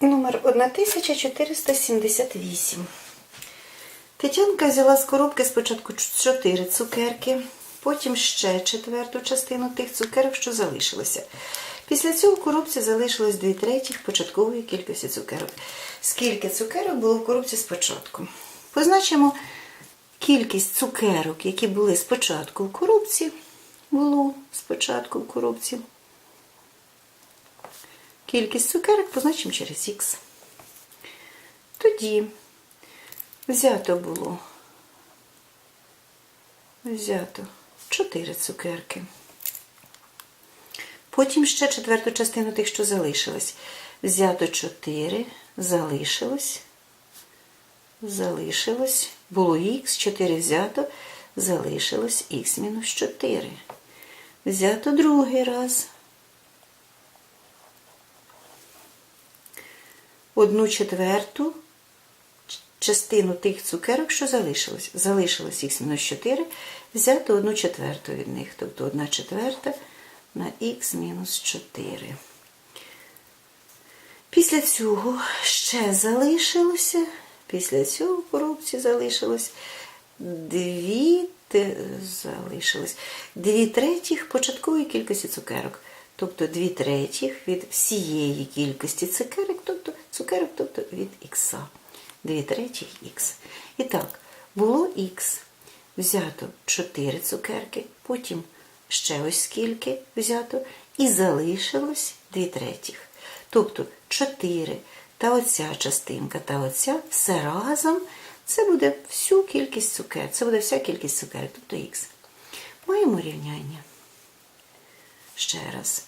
Номер 1478. Тетянка взяла з коробки спочатку 4 цукерки, потім ще четверту частину тих цукерок, що залишилося. Після цього в коробці залишилось 2 третіх початкової кількості цукерок. Скільки цукерок було в коробці спочатку? Позначимо кількість цукерок, які були спочатку в коробці. Було спочатку в коробці. Кількість цукерок позначимо через х. Тоді взято було взято 4 цукерки. Потім ще четверту частину тих, що залишилось. Взято 4, залишилось, залишилось, було х, 4 взято, залишилось х мінус 4. Взято другий раз. Одну четверту частину тих цукерок, що залишилось. Залишилось х мінус 4, взяти одну четверту від них, тобто 1 четверта на х мінус 4. Після цього ще залишилося, після цього в коробці залишилось дві, те- залишилось, дві третіх початкової кількості цукерок. Тобто дві третіх від всієї кількості цукерок, тобто цукерок, тобто від х. Дві третіх х. І так, було х. Взято 4 цукерки, потім ще ось скільки взято, і залишилось 2 третіх. Тобто 4 та оця частинка та оця все разом це буде всю кількість цукерок. Це буде вся кількість цукерок, тобто х. Маємо рівняння. Ще раз.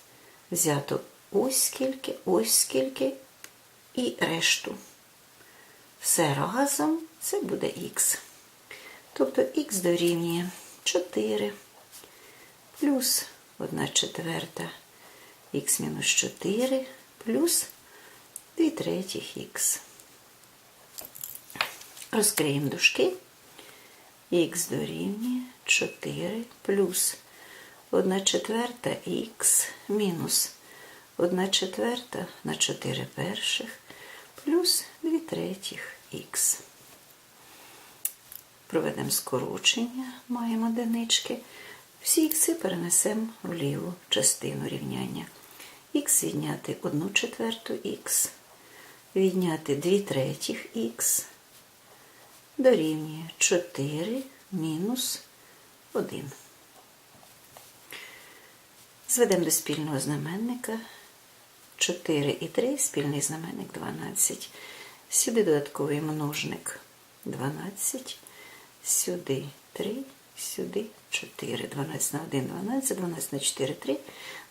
Взято ось скільки, ось скільки і решту. Все разом це буде х. Тобто х дорівнює 4 плюс 1 четверта х мінус 4 плюс 2 третіх х. Розкриємо дужки. х дорівнює 4 плюс 1 четверта х мінус 1 четверта на 4 перших плюс 2 третіх х. Проведемо скорочення, маємо одинички. Всі ікси перенесемо в ліву частину рівняння. Х відняти 1 четверту х, відняти 2 третіх х, дорівнює 4 мінус 1. Зведемо до спільного знаменника 4 і 3, спільний знаменник 12. Сюди додатковий множник 12, сюди 3, сюди 4. 12 на 1, 12, 12 на 4, 3,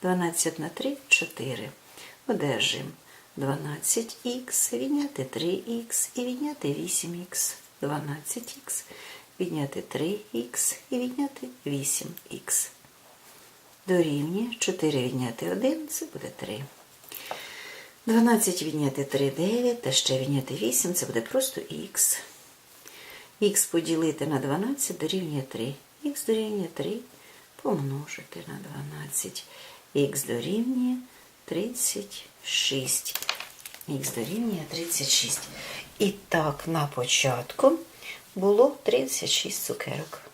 12 на 3, 4. Одержимо 12х, відняти 3х і відняти 8х, 12х, відняти 3х і відняти 8х. Дорівнює 4 відняти 1, це буде 3. 12 відняти 3 9, та ще відняти 8, це буде просто х. Х поділити на 12 дорівнює 3. Х дорівнює 3 помножити на 12. Х дорівнює 36. Х дорівнює 36. І так, на початку було 36 цукерок.